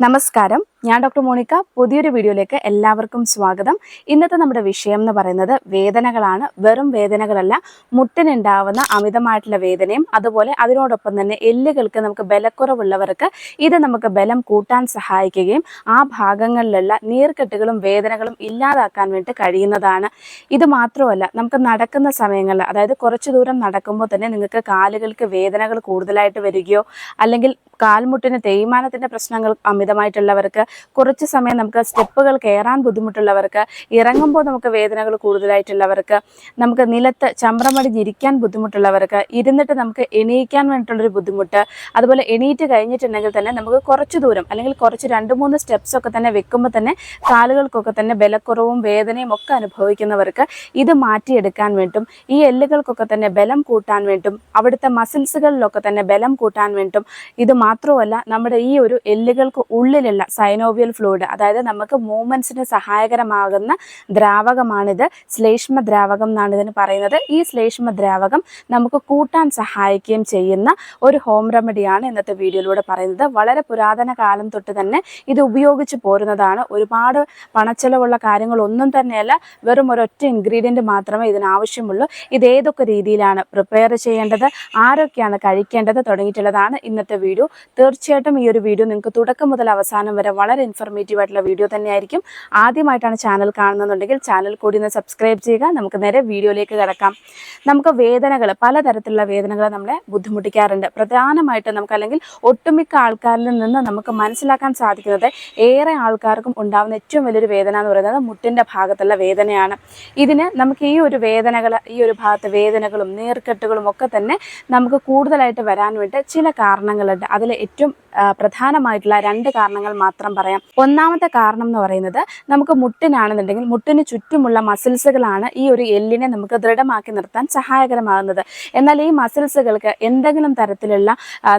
നമസ്കാരം. ഞാൻ doctor Monica പുതിയൊരു വീഡിയോയിലേക്ക് എല്ലാവർക്കും സ്വാഗതം. ഇന്നത്തെ നമ്മുടെ വിഷയം എന്ന് പറയുന്നത് വേദനകളാണ്. വെറും വേദനകളല്ല മുട്ടിനുണ്ടാവുന്ന അമിതമായിട്ടുള്ള വേദനയും അതുപോലെ അതിനോടൊപ്പം തന്നെ എല്ലുകൾക്ക് നമുക്ക് ബലക്കുറവുള്ളവർക്ക് ഇത് നമുക്ക് ബലം കൂട്ടാൻ സഹായിക്കുകയും ആ ഭാഗങ്ങളിലുള്ള നീർക്കെട്ടുകളും വേദനകളും ഇല്ലാതാക്കാൻ വേണ്ടി കഴിയുന്നതാണ്. ഇത് മാത്രമല്ല നമുക്ക് നടക്കുന്ന സമയങ്ങളിൽ അതായത് കുറച്ച് ദൂരം നടക്കുമ്പോൾ തന്നെ നിങ്ങൾക്ക് കാലുകൾക്ക് വേദനകൾ കൂടുതലായിട്ട് വരികയോ അല്ലെങ്കിൽ കാൽമുട്ടിന് തേയ്മാനത്തിന്റെ പ്രശ്നങ്ങൾ അമിതമായിട്ടുള്ളവർക്ക് കുറച്ച് സമയം നമുക്ക് സ്റ്റെപ്പുകൾ കയറാൻ ബുദ്ധിമുട്ടുള്ളവർക്ക് ഇറങ്ങുമ്പോൾ നമുക്ക് വേദനകൾ കൂടുതലായിട്ടുള്ളവർക്ക് നമുക്ക് നിലത്ത് ചമ്രമടിഞ്ഞിരിക്കാൻ ബുദ്ധിമുട്ടുള്ളവർക്ക് ഇരുന്നിട്ട് നമുക്ക് എണീക്കാൻ വേണ്ടിയിട്ടുള്ളൊരു ബുദ്ധിമുട്ട് അതുപോലെ എണീറ്റ് കഴിഞ്ഞിട്ടുണ്ടെങ്കിൽ തന്നെ നമുക്ക് കുറച്ച് ദൂരം അല്ലെങ്കിൽ കുറച്ച് രണ്ട് മൂന്ന് സ്റ്റെപ്സ് ഒക്കെ തന്നെ വെക്കുമ്പോൾ തന്നെ കാലുകൾക്കൊക്കെ തന്നെ ബലക്കുറവും വേദനയും ഒക്കെ അനുഭവിക്കുന്നവർക്ക് ഇത് മാറ്റിയെടുക്കാൻ വേണ്ടും ഈ എല്ലുകൾക്കൊക്കെ തന്നെ ബലം കൂട്ടാൻ വേണ്ടും അവിടുത്തെ മസിൽസുകളിലൊക്കെ തന്നെ ബലം കൂട്ടാൻ വേണ്ടും ഇത് മാത്രമല്ല നമ്മുടെ ഈ ഒരു എല്ലുകൾക്ക് ഉള്ളിലുള്ള സൈനോവിയൽ ഫ്ലൂയിഡ് അതായത് നമുക്ക് മൂവ്മെന്റ്സിന് സഹായകരമാകുന്ന ദ്രാവകമാണിത്. ശ്ലേഷ്മ ദ്രാവകം എന്നാണ് ഇതിന് പറയുന്നത്. ഈ ശ്ലേഷ്മ ദ്രാവകം നമുക്ക് കൂട്ടാൻ സഹായിക്കുകയും ചെയ്യുന്ന ഒരു ഹോം റെമഡിയാണ് ഇന്നത്തെ വീഡിയോയിലൂടെ പറയുന്നത്. വളരെ പുരാതന കാലം തൊട്ട് തന്നെ ഇത് ഉപയോഗിച്ച് പോരുന്നതാണ്. ഒരുപാട് പണച്ചെലവുള്ള കാര്യങ്ങളൊന്നും തന്നെയല്ല വെറും ഒരൊറ്റ ഇൻഗ്രീഡിയന്റ് മാത്രമേ ഇതിനാവശ്യമുള്ളൂ ഇത് ഏതൊക്കെ രീതിയിലാണ് പ്രിപ്പയർ ചെയ്യേണ്ടത് ആരൊക്കെയാണ് കഴിക്കേണ്ടത് തുടങ്ങിയിട്ടുള്ളതാണ് ഇന്നത്തെ വീഡിയോ. തീർച്ചയായിട്ടും ഈ ഒരു വീഡിയോ നിങ്ങൾക്ക് തുടക്കം മുതൽ അവസാനം വരെ വളരെ ഇൻഫർമേറ്റീവ് ആയിട്ടുള്ള വീഡിയോ തന്നെയായിരിക്കും. ആദ്യമായിട്ടാണ് ചാനൽ കാണുന്നതെന്നുണ്ടെങ്കിൽ ചാനൽ കൂടി ഒന്ന് സബ്സ്ക്രൈബ് ചെയ്യുക. നമുക്ക് നേരെ വീഡിയോയിലേക്ക് കിടക്കാം. നമുക്ക് വേദനകൾ പലതരത്തിലുള്ള വേദനകൾ നമ്മളെ ബുദ്ധിമുട്ടിക്കാറുണ്ട്. പ്രധാനമായിട്ടും നമുക്ക് അല്ലെങ്കിൽ ഒട്ടുമിക്ക ആൾക്കാരിൽ നിന്ന് നമുക്ക് മനസ്സിലാക്കാൻ സാധിക്കുന്നത് ഏറെ ആൾക്കാർക്കും ഉണ്ടാകുന്ന ഏറ്റവും വലിയൊരു വേദന എന്ന് പറയുന്നത് മുട്ടിന്റെ ഭാഗത്തുള്ള വേദനയാണ്. ഇതിന് നമുക്ക് ഈ ഒരു വേദനകൾ ഈ ഒരു ഭാഗത്ത് വേദനകളും നീർക്കെട്ടുകളും ഒക്കെ തന്നെ നമുക്ക് കൂടുതലായിട്ട് വരാൻ വേണ്ടി ചില കാരണങ്ങളുണ്ട്. അതിൽ ഏറ്റവും പ്രധാനമായിട്ടുള്ള രണ്ട് കാരണങ്ങൾ മാത്രം പറയാം. ഒന്നാമത്തെ കാരണം എന്ന് പറയുന്നത് നമുക്ക് മുട്ടിനാണെന്നുണ്ടെങ്കിൽ മുട്ടിന് ചുറ്റുമുള്ള മസിൽസുകളാണ് ഈ ഒരു എല്ലിനെ നമുക്ക് ദൃഢമാക്കി നിർത്താൻ സഹായകരമാകുന്നത്. എന്നാൽ ഈ മസിൽസുകൾക്ക് എന്തെങ്കിലും തരത്തിലുള്ള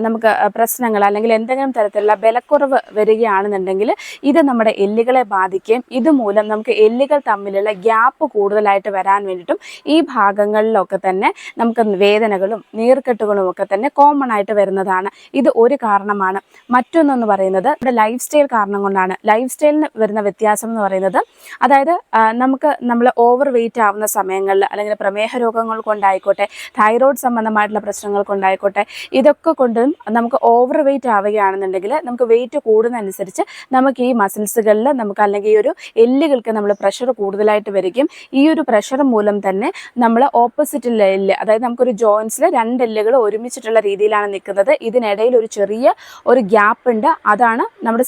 നമുക്ക് പ്രശ്നങ്ങൾ അല്ലെങ്കിൽ എന്തെങ്കിലും തരത്തിലുള്ള ബലക്കുറവ് വരികയാണെന്നുണ്ടെങ്കിൽ ഇത് നമ്മുടെ എല്ലുകളെ ബാധിക്കുകയും ഇതുമൂലം നമുക്ക് എല്ലുകൾ തമ്മിലുള്ള ഗ്യാപ്പ് കൂടുതലായിട്ട് വരാൻ വേണ്ടിയിട്ടും ഈ ഭാഗങ്ങളിലൊക്കെ തന്നെ നമുക്ക് വേദനകളും നീർക്കെട്ടുകളും ഒക്കെ തന്നെ കോമൺ ആയിട്ട് വരുന്നതാണ്. ഇത് ഒരു കാരണമാണ്. മറ്റൊന്നെന്ന് പറയുന്നത് നമ്മുടെ ലൈഫ് സ്റ്റൈൽ കൊണ്ടാണ് ലൈഫ് സ്റ്റൈലിന് വരുന്ന വ്യത്യാസം എന്ന് പറയുന്നത്. അതായത് നമുക്ക് നമ്മൾ ഓവർ വെയിറ്റ് ആവുന്ന സമയങ്ങളിൽ അല്ലെങ്കിൽ പ്രമേഹ രോഗങ്ങൾ കൊണ്ടായിക്കോട്ടെ തൈറോയ്ഡ് സംബന്ധമായിട്ടുള്ള പ്രശ്നങ്ങൾ കൊണ്ടായിക്കോട്ടെ ഇതൊക്കെ കൊണ്ടും നമുക്ക് ഓവർ വെയിറ്റ് ആവുകയാണെന്നുണ്ടെങ്കിൽ നമുക്ക് വെയിറ്റ് കൂടുന്നതനുസരിച്ച് നമുക്ക് ഈ മസിൽസുകളിൽ നമുക്ക് അല്ലെങ്കിൽ ഈ ഒരു എല്ലുകൾക്ക് നമ്മൾ പ്രഷർ കൂടുതലായിട്ട് വരികയും ഈ ഒരു പ്രഷർ മൂലം തന്നെ നമ്മൾ ഓപ്പോസിറ്റ് എല്ല് അതായത് നമുക്കൊരു ജോയിൻസിൽ രണ്ട് എല്ലുകൾ ഒരുമിച്ചിട്ടുള്ള രീതിയിലാണ് നിൽക്കുന്നത്. ഇതിനിടയിൽ ഒരു ചെറിയ ഒരു ഗ്യാപ്പ് ഉണ്ട്. അതാണ് നമ്മുടെ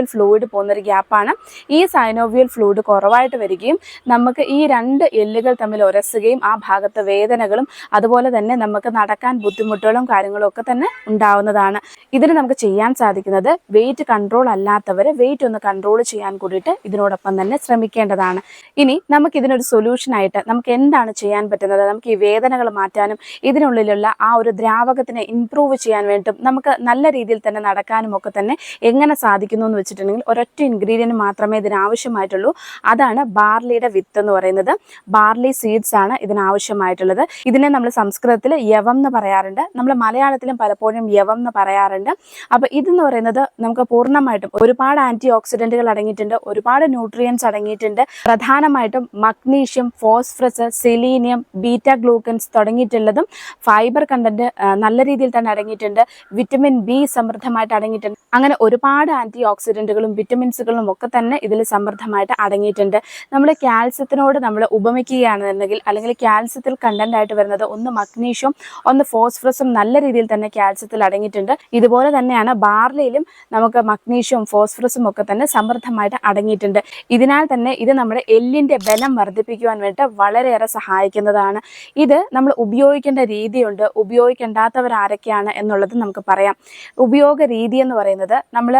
സൈനോവിയൽ ഫ്ലൂയിഡ് പോകുന്നൊരു ഗ്യാപ്പാണ് ഈ സൈനോവിയൽ ഫ്ലൂയിഡ് കുറവായിട്ട് വരികയും നമുക്ക് ഈ രണ്ട് എല്ലുകൾ തമ്മിൽ ഉരസുകയും ആ ഭാഗത്ത് വേദനകളും അതുപോലെ തന്നെ നമുക്ക് നടക്കാൻ ബുദ്ധിമുട്ടുകളും കാര്യങ്ങളും ഒക്കെ തന്നെ ഉണ്ടാവുന്നതാണ്. ഇതിന് നമുക്ക് ചെയ്യാൻ സാധിക്കുന്നത് വെയിറ്റ് കൺട്രോൾ അല്ലാത്തവർ വെയിറ്റ് ഒന്ന് കൺട്രോൾ ചെയ്യാൻ കൂടിയിട്ട് ഇതിനോടൊപ്പം തന്നെ ശ്രമിക്കേണ്ടതാണ്. ഇനി നമുക്ക് ഇതിനൊരു സൊല്യൂഷൻ ആയിട്ട് നമുക്ക് എന്താണ് ചെയ്യാൻ പറ്റുന്നത്? നമുക്ക് ഈ വേദനകൾ മാറ്റാനും ഇതിനുള്ളിലുള്ള ആ ഒരു ദ്രാവകത്തിനെ ഇംപ്രൂവ് ചെയ്യാൻ വേണ്ടിയിട്ടും നമുക്ക് നല്ല രീതിയിൽ തന്നെ നടക്കാനും ഒക്കെ തന്നെ എങ്ങനെ സാധിക്കുന്നു എന്ന് വെച്ചിട്ടുണ്ടെങ്കിൽ ഒരൊറ്റ ഇൻഗ്രീഡിയന്റ് മാത്രമേ ഇതിന് ആവശ്യമായിട്ടുള്ളൂ അതാണ് ബാർലിയുടെ വിത്ത് എന്ന് പറയുന്നത്. ബാർലി സീഡ്സ് ആണ് ഇതിനാവശ്യമായിട്ടുള്ളത്. ഇതിനെ നമ്മൾ സംസ്കൃതത്തിൽ യവം എന്ന് പറയാറുണ്ട്. നമ്മൾ മലയാളത്തിലും പലപ്പോഴും യവം എന്ന് പറയാറുണ്ട്. അപ്പോൾ ഇതെന്ന് പറയുന്നത് നമുക്ക് പൂർണമായിട്ടും ഒരുപാട് ആന്റി ഓക്സിഡന്റുകൾ അടങ്ങിയിട്ടുണ്ട് ഒരുപാട് ന്യൂട്രിയൻസ് അടങ്ങിയിട്ടുണ്ട്. പ്രധാനമായിട്ടും magnesium phosphorus selenium beta glucans തുടങ്ങിയിട്ടുള്ളതും fibre content നല്ല രീതിയിൽ തന്നെ അടങ്ങിയിട്ടുണ്ട്. വിറ്റമിൻ ബി സമൃദ്ധമായിട്ട് അടങ്ങിയിട്ടുണ്ട്. അങ്ങനെ ഒരുപാട് ആന്റി ഓക്സിഡന്റുകളും വിറ്റമിൻസുകളും ഒക്കെ തന്നെ ഇതിൽ സമൃദ്ധമായിട്ട് അടങ്ങിയിട്ടുണ്ട്. നമ്മൾ കാൽസ്യത്തിനോട് നമ്മൾ ഉപമിക്കുകയാണെന്നുണ്ടെങ്കിൽ അല്ലെങ്കിൽ കാൽസ്യത്തിൽ കണ്ടന്റ് ആയിട്ട് വരുന്നത് ഒന്ന് മഗ്നീഷ്യം ഒന്ന് ഫോസ്ഫറസും നല്ല രീതിയിൽ തന്നെ കാൽസ്യത്തിൽ അടങ്ങിയിട്ടുണ്ട്. ഇതുപോലെ തന്നെയാണ് ബാർലിയിലും നമുക്ക് മഗ്നീഷ്യവും ഫോസ്ഫറസും ഒക്കെ തന്നെ സമൃദ്ധമായിട്ട് അടങ്ങിയിട്ടുണ്ട്. ഇതിനാൽ തന്നെ ഇത് നമ്മുടെ എല്ലിന്റെ ബലം വർദ്ധിപ്പിക്കുവാൻ വേണ്ടി വളരെയേറെ സഹായിക്കുന്നതാണ്. ഇത് നമ്മൾ ഉപയോഗിക്കേണ്ട രീതിയുണ്ട്. ഉപയോഗിക്കേണ്ടാത്തവരാരൊക്കെയാണ് എന്നുള്ളത് നമുക്ക് പറയാം. ഉപയോഗ രീതി എന്ന് പറയുന്നത് നമ്മൾ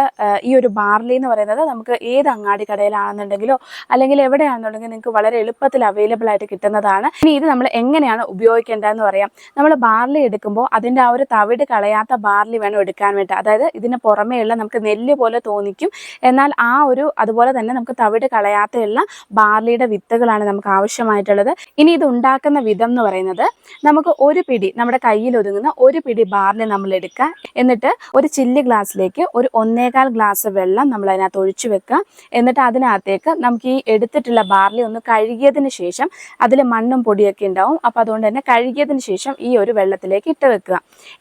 ഈ ഒരു ബാർലി എന്ന് പറയുന്നത് നമുക്ക് ഏത് അങ്ങാടി കടയിലാണെന്നുണ്ടെങ്കിലോ അല്ലെങ്കിൽ എവിടെയാണെന്നുണ്ടെങ്കിൽ നിങ്ങൾക്ക് വളരെ എളുപ്പത്തിൽ അവൈലബിൾ ആയിട്ട് കിട്ടുന്നതാണ്. ഇനി ഇത് നമ്മൾ എങ്ങനെയാണ് ഉപയോഗിക്കേണ്ടതെന്ന് പറയാം. നമ്മൾ ബാർലി എടുക്കുമ്പോൾ അതിന്റെ ആ ഒരു തവിട് കളയാത്ത ബാർലി വേണം എടുക്കാൻ വേണ്ടി. അതായത് ഇതിന് പുറമേയുള്ള നമുക്ക് നെല്ല് പോലെ തോന്നിക്കും. എന്നാൽ ആ ഒരു അതുപോലെ തന്നെ നമുക്ക് തവിട് കളയാത്തയുള്ള ബാർലിയുടെ വിത്തുകളാണ് നമുക്ക് ആവശ്യമായിട്ടുള്ളത്. ഇനി ഇത് ഉണ്ടാക്കുന്ന വിധം എന്ന് പറയുന്നത് നമുക്ക് ഒരു പിടി നമ്മുടെ കയ്യിൽ ഒതുങ്ങുന്ന ഒരു പിടി ബാർലി നമ്മൾ എടുക്കുക എന്നിട്ട് ഒരു ചില്ല് ഗ്ലാസ്സിലേക്ക് ഒരു ഒന്നേകാൽ ഗ്ലാസ് വെള്ളം വെള്ളം നമ്മൾ അതിനകത്ത് ഒഴിച്ചു വെക്കുക. എന്നിട്ട് അതിനകത്തേക്ക് നമുക്ക് ഈ എടുത്തിട്ടുള്ള ബാർലി ഒന്ന് കഴുകിയതിന് ശേഷം അതിൽ മണ്ണും പൊടിയൊക്കെ ഉണ്ടാവും. അപ്പോൾ അതുകൊണ്ട് തന്നെ കഴുകിയതിന് ശേഷം ഈ ഒരു വെള്ളത്തിലേക്ക് ഇട്ട് വെക്കുക.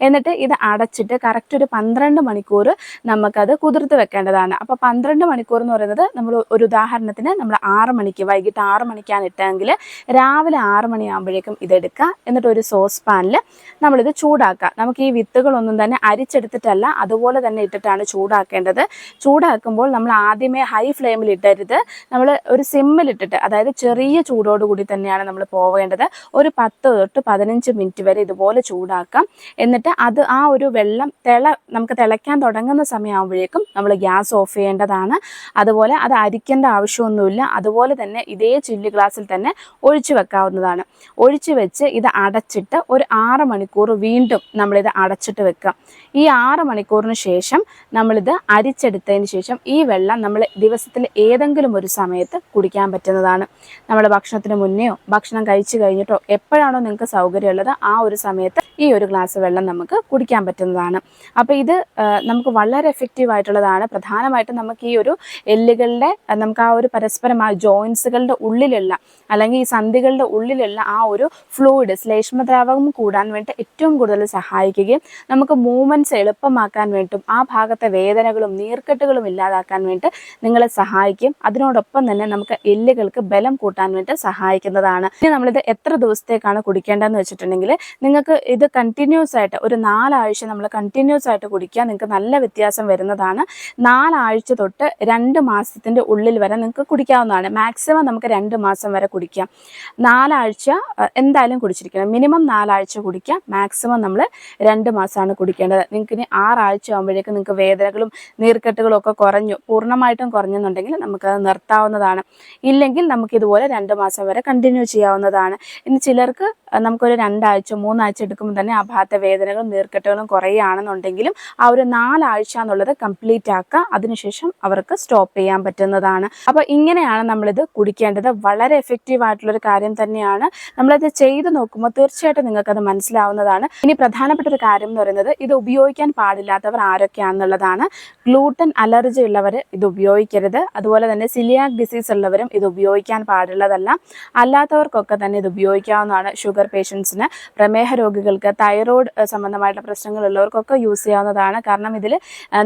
എന്നിട്ട് ഇത് അടച്ചിട്ട് കറക്റ്റ് ഒരു പന്ത്രണ്ട് മണിക്കൂർ നമുക്കത് കുതിർത്ത് വെക്കേണ്ടതാണ്. അപ്പോൾ പന്ത്രണ്ട് മണിക്കൂർ എന്ന് പറയുന്നത് നമ്മൾ ഒരു ഉദാഹരണത്തിന് നമ്മൾ ആറ് മണിക്ക് വൈകിട്ട് ആറ് മണിക്കാണ് ഇട്ടെങ്കിൽ രാവിലെ ആറ് മണിയാകുമ്പോഴേക്കും ഇതെടുക്കുക. എന്നിട്ട് ഒരു സോസ് പാനിൽ നമ്മളിത് ചൂടാക്കുക. നമുക്ക് ഈ വിത്തുകളൊന്നും തന്നെ അരിച്ചെടുത്തിട്ടല്ല അതുപോലെ തന്നെ ഇട്ടിട്ടാണ് ചൂടാക്കേണ്ടത്. ചൂടാക്കുമ്പോൾ നമ്മൾ ആദ്യമേ ഹൈ ഫ്ലെയിമിൽ ഇട്ടരുത് നമ്മൾ ഒരു സിമ്മിൽ ഇട്ടിട്ട് അതായത് ചെറിയ ചൂടോടുകൂടി തന്നെയാണ് നമ്മൾ പോവേണ്ടത്. ഒരു പത്ത് തൊട്ട് പതിനഞ്ച് മിനിറ്റ് വരെ ഇതുപോലെ ചൂടാക്കാം. എന്നിട്ട് അത് ആ ഒരു വെള്ളം തിള നമുക്ക് തിളയ്ക്കാൻ തുടങ്ങുന്ന സമയമാകുമ്പോഴേക്കും നമ്മൾ ഗ്യാസ് ഓഫ് ചെയ്യേണ്ടതാണ്. അതുപോലെ അത് അരിക്കേണ്ട ആവശ്യമൊന്നുമില്ല. അതുപോലെ തന്നെ ഇതേ ചില്ലി ഗ്ലാസ്സിൽ തന്നെ ഒഴിച്ചു വെക്കാവുന്നതാണ്. ഒഴിച്ചു വെച്ച് ഇത് അടച്ചിട്ട് ഒരു ആറ് മണിക്കൂർ വീണ്ടും നമ്മളിത് അടച്ചിട്ട് വെക്കാം. ഈ ആറ് മണിക്കൂറിന് ശേഷം നമ്മളിത് അരിച്ചെടുത്തതിന് ശേഷം ഈ വെള്ളം നമ്മൾ ദിവസത്തിൽ ഏതെങ്കിലും ഒരു സമയത്ത് കുടിക്കാൻ പറ്റുന്നതാണ്. നമ്മൾ ഭക്ഷണത്തിന് മുന്നെയോ ഭക്ഷണം കഴിച്ചു കഴിഞ്ഞിട്ടോ എപ്പോഴാണോ നിങ്ങൾക്ക് സൗകര്യമുള്ളത് ആ ഒരു സമയത്ത് ഈ ഒരു ഗ്ലാസ് വെള്ളം നമുക്ക് കുടിക്കാൻ പറ്റുന്നതാണ്. അപ്പോൾ ഇത് നമുക്ക് വളരെ എഫക്റ്റീവ് ആയിട്ടുള്ളതാണ്. പ്രധാനമായിട്ടും നമുക്ക് ഈ ഒരു എല്ലുകളുടെ നമുക്ക് ആ ഒരു പരസ്പരം ആ ജോയിൻസുകളുടെ ഉള്ളിലുള്ള അല്ലെങ്കിൽ ഈ സന്ധികളുടെ ഉള്ളിലുള്ള ആ ഒരു ഫ്ലൂയിഡ് ശ്ലേഷ്മദ്രാവകം കൂടാൻ വേണ്ടി ഏറ്റവും കൂടുതൽ സഹായിക്കുകയും നമുക്ക് മൂവ്മെന്റ്സ് എളുപ്പമാക്കാൻ വേണ്ടിയിട്ടും ആ ഭാഗത്തെ വേദനകളും നീർക്കെട്ടുകളും ഇല്ലാതാക്കാൻ വേണ്ടി നിങ്ങളെ സഹായിക്കും. അതിനോടൊപ്പം തന്നെ നമുക്ക് എല്ലുകൾക്ക് ബലം കൂട്ടാൻ വേണ്ടി സഹായിക്കുന്നതാണ്. ഇനി നമ്മളിത് എത്ര ദിവസത്തേക്കാണ് കുടിക്കേണ്ടതെന്ന് വെച്ചിട്ടുണ്ടെങ്കിൽ നിങ്ങൾക്ക് ഇത് കണ്ടിന്യൂസ് ആയിട്ട് ഒരു നാലാഴ്ച നമ്മൾ കണ്ടിന്യൂസ് ആയിട്ട് കുടിക്കുക നിങ്ങൾക്ക് നല്ല വ്യത്യാസം വരുന്നതാണ്. നാലാഴ്ച തൊട്ട് രണ്ട് മാസത്തിന്റെ ഉള്ളിൽ വരെ നിങ്ങൾക്ക് കുടിക്കാവുന്നതാണ്. മാക്സിമം നമുക്ക് രണ്ട് മാസം വരെ കുടിക്കാം. നാലാഴ്ച എന്തായാലും കുടിച്ചിരിക്കണം. മിനിമം നാലാഴ്ച കുടിക്കാം. മാക്സിമം നമ്മൾ രണ്ട് മാസമാണ് കുടിക്കേണ്ടത്. നിങ്ങൾക്ക് ഇനി ആറാഴ്ച ആകുമ്പോഴേക്കും നിങ്ങൾക്ക് വേദനകളും നീർക്കെട്ടുകളും ഒക്കെ കുറഞ്ഞു പൂർണമായിട്ടും കുറഞ്ഞെന്നുണ്ടെങ്കിൽ നമുക്കത് നിർത്താവുന്നതാണ്. ഇല്ലെങ്കിൽ നമുക്ക് ഇതുപോലെ രണ്ട് മാസം വരെ കണ്ടിന്യൂ ചെയ്യാവുന്നതാണ്. ഇനി ചിലർക്ക് നമുക്കൊരു രണ്ടാഴ്ച മൂന്നാഴ്ച എടുക്കുമ്പോൾ തന്നെ ആ ഭാഗത്തെ വേദനകളും നീർക്കെട്ടുകളും കുറയുകയാണെന്നുണ്ടെങ്കിലും ആ ഒരു നാലാഴ്ച എന്നുള്ളത് കംപ്ലീറ്റ് ആക്കുക അതിനുശേഷം അവർക്ക് സ്റ്റോപ്പ് ചെയ്യാൻ പറ്റുന്നതാണ്. അപ്പോൾ ഇങ്ങനെയാണ് നമ്മളിത് കുടിക്കേണ്ടത്. വളരെ എഫക്റ്റീവ് ആയിട്ടുള്ളൊരു കാര്യം തന്നെയാണ്. നമ്മളത് ചെയ്ത് നോക്കുമ്പോൾ തീർച്ചയായിട്ടും നിങ്ങൾക്കത് മനസ്സിലാവുന്നതാണ്. ഇനി പ്രധാനപ്പെട്ട ഒരു കാര്യം എന്ന് പറയുന്നത് ഇത് ഉപയോഗിക്കാൻ പാടില്ലാത്തവർ ആരൊക്കെയാണെന്നുള്ളതാണ്. ഗ്ലൂട്ടൻ അലർജി ഉള്ളവർ ഇത് ഉപയോഗിക്കരുത്. അതുപോലെ തന്നെ സിലിയാക് ഡിസീസ് ഉള്ളവരും ഇത് ഉപയോഗിക്കാൻ പാടുള്ളതല്ല. അല്ലാത്തവർക്കൊക്കെ തന്നെ ഇത് ഉപയോഗിക്കാവുന്നതാണ് ഷുഗർ പേഷ്യൻസിന് പ്രമേഹ രോഗികൾക്ക് തൈറോയ്ഡ് സംബന്ധമായിട്ടുള്ള പ്രശ്നങ്ങളുള്ളവർക്കൊക്കെ യൂസ് ചെയ്യാവുന്നതാണ്. കാരണം ഇതിൽ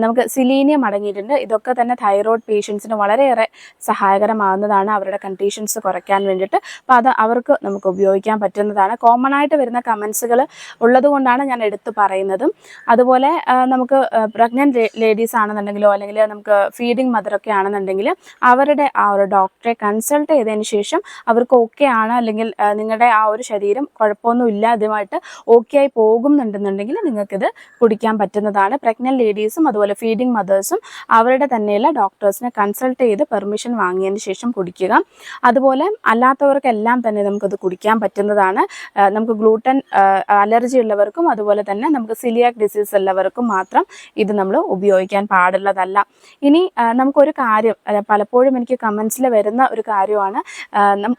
നമുക്ക് സിലീനിയം അടങ്ങിയിട്ടുണ്ട്. ഇതൊക്കെ തന്നെ തൈറോയ്ഡ് പേഷ്യൻസിന് വളരെയേറെ സഹായകരമാകുന്നതാണ് അവരുടെ കണ്ടീഷൻസ് കുറയ്ക്കാൻ വേണ്ടിയിട്ട്. അപ്പോൾ അത് അവർക്ക് നമുക്ക് ഉപയോഗിക്കാൻ പറ്റുന്നതാണ്. കോമൺ ആയിട്ട് വരുന്ന കമൻസുകൾ ഉള്ളതുകൊണ്ടാണ് ഞാൻ എടുത്തു പറയുന്നതും. അതുപോലെ നമുക്ക് പ്രഗ്നന്റ് ലേഡീസ് ആണെന്നുണ്ടെങ്കിലോ അല്ലെങ്കിൽ നമുക്ക് ഫീഡിങ് മദറൊക്കെ ആണെന്നുണ്ടെങ്കിൽ അവരുടെ ആ ഒരു ഡോക്ടറെ കൺസൾട്ട് ചെയ്തതിന് ശേഷം അവർക്ക് ഓക്കെ ആണ്. അല്ലെങ്കിൽ നിങ്ങളുടെ ആ ഒരു ശരീരം കുഴപ്പമൊന്നും ഇല്ലാതുമായിട്ട് ഓക്കെ ആയി പോകുന്നുണ്ടെന്നുണ്ടെങ്കിൽ നിങ്ങൾക്കിത് കുടിക്കാൻ പറ്റുന്നതാണ്. പ്രഗ്നന്റ് ലേഡീസും അതുപോലെ ഫീഡിങ് മദേഴ്സും അവരുടെ തന്നെയുള്ള ഡോക്ടേഴ്സിനെ കൺസൾട്ട് ചെയ്ത് പെർമിഷൻ വാങ്ങിയതിന് ശേഷം കുടിക്കുക. അതുപോലെ അല്ലാത്തവർക്കെല്ലാം തന്നെ നമുക്കത് കുടിക്കാൻ പറ്റുന്നതാണ്. നമുക്ക് ഗ്ലൂട്ടൻ അലർജി ഉള്ളവർക്കും അതുപോലെ തന്നെ നമുക്ക് സിലിയാക് ഡിസീസ് ഉള്ളവർക്കും മാത്രം ഇത് നമ്മൾ ഉപയോഗിക്കാൻ പാടുള്ളതല്ല. ഇനി നമുക്കൊരു കാര്യം പലപ്പോഴും എനിക്ക് കമൻസിൽ വരുന്ന ഒരു കാര്യമാണ്.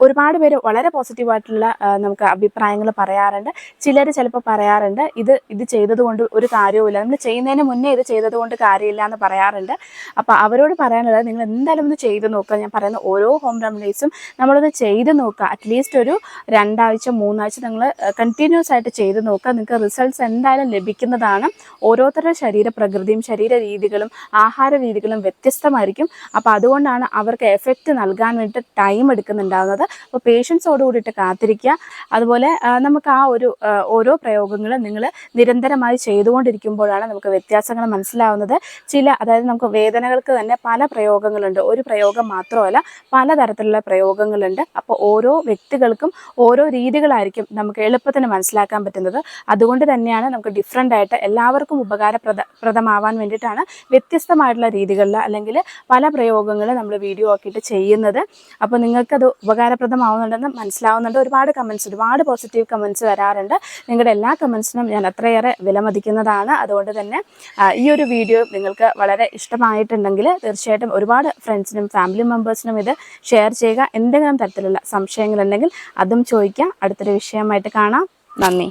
ഒരുപാട് പേര് വളരെ പോസിറ്റീവായിട്ടുള്ള നമുക്ക് അഭിപ്രായങ്ങൾ പറയാറുണ്ട്. ചിലർ ചിലപ്പോൾ പറയാറുണ്ട് ഇത് ഇത് ചെയ്തതുകൊണ്ട് ഒരു കാര്യവുമില്ല. നമ്മൾ ചെയ്യുന്നതിന് മുന്നേ ഇത് ചെയ്തതുകൊണ്ട് കാര്യമില്ല എന്ന് പറയാറുണ്ട്. അപ്പോൾ അവരോട് പറയാനുള്ളത് നിങ്ങൾ എന്തായാലും ഒന്ന് ചെയ്ത് നോക്കുക. ഞാൻ പറയുന്ന ഓരോ ഹോം റെമഡീസും നമ്മളൊന്ന് ചെയ്ത് നോക്കുക. അറ്റ്ലീസ്റ്റ് ഒരു രണ്ടാഴ്ച മൂന്നാഴ്ച നിങ്ങൾ കണ്ടിന്യൂസ് ആയിട്ട് ചെയ്ത് നോക്കുക. നിങ്ങൾക്ക് റിസൾട്ട്സ് എന്തായാലും ലഭിക്കുന്നതാണ്. ഓരോരുത്തരുടെ ശരീര പ്രകൃതിയും ശരീര രീതികളും ആഹാര രീതികളും വ്യത്യസ്തമായിരിക്കും. അപ്പോൾ അതുകൊണ്ടാണ് അവർക്ക് എഫക്റ്റ് നൽകാൻ വേണ്ടി ടൈം എടുക്കുന്നുണ്ടാകുന്നത് അപ്പോൾ പേഷ്യൻസോട് കൂടിയിട്ട് കാത്തിരിക്കുക. അതുപോലെ നമുക്ക് ആ ഒരു ഓരോ പ്രയോഗങ്ങളും നിങ്ങൾ നിരന്തരമായി ചെയ്തുകൊണ്ടിരിക്കുമ്പോഴാണ് നമുക്ക് വ്യത്യാസങ്ങൾ മനസ്സിലാവുന്നത്. ചില അതായത് നമുക്ക് വേദനകൾക്ക് തന്നെ പല പ്രയോഗങ്ങളുണ്ട്. ഒരു പ്രയോഗം മാത്രമല്ല പലതരത്തിലുള്ള പ്രയോഗങ്ങളുണ്ട്. അപ്പോൾ ഓരോ വ്യക്തികൾക്കും ഓരോ രീതികളായിരിക്കും നമുക്ക് എളുപ്പത്തിന് മനസ്സിലാക്കാൻ പറ്റുന്നത്. അതുകൊണ്ട് തന്നെയാണ് നമുക്ക് ഡിഫറെന്റ് ആയിട്ട് എല്ലാവർക്കും ഉപകാരപ്രദ പ്രദമാവാൻ വേണ്ടിയിട്ടാണ് വ്യത്യസ്തമായിട്ടുള്ള രീതികളിൽ അല്ലെങ്കിൽ പല പ്രയോഗങ്ങൾ നമ്മൾ വീഡിയോ ആക്കിയിട്ട് ചെയ്യുന്നത്. അപ്പോൾ നിങ്ങൾക്കത് ഉപകാരപ്രദമാവുന്നുണ്ടെന്ന് മനസ്സിലാവുന്നുണ്ട്. ഒരുപാട് കമൻസ് ഒരുപാട് പോസിറ്റീവ് കമൻസ് വരാറുണ്ട്. നിങ്ങളുടെ എല്ലാ കമൻസിനും ഞാൻ അത്രയേറെ വിലമതിക്കുന്നതാണ്. അതുകൊണ്ട് തന്നെ ഈ ഒരു വീഡിയോ നിങ്ങൾക്ക് വളരെ ഇഷ്ടമായിട്ടുണ്ടെങ്കിൽ തീർച്ചയായിട്ടും ഒരുപാട് ഫ്രണ്ട്സിനും ഫാമിലി മെമ്പേഴ്സിനും ഇത് ഷെയർ ചെയ്യുക. എന്തെങ്കിലും തരത്തിലുള്ള സംശയങ്ങളുണ്ടെങ്കിൽ അതും ചോദിക്കാം. അടുത്തൊരു വിഷയമായിട്ട് കാണാം. നന്ദി.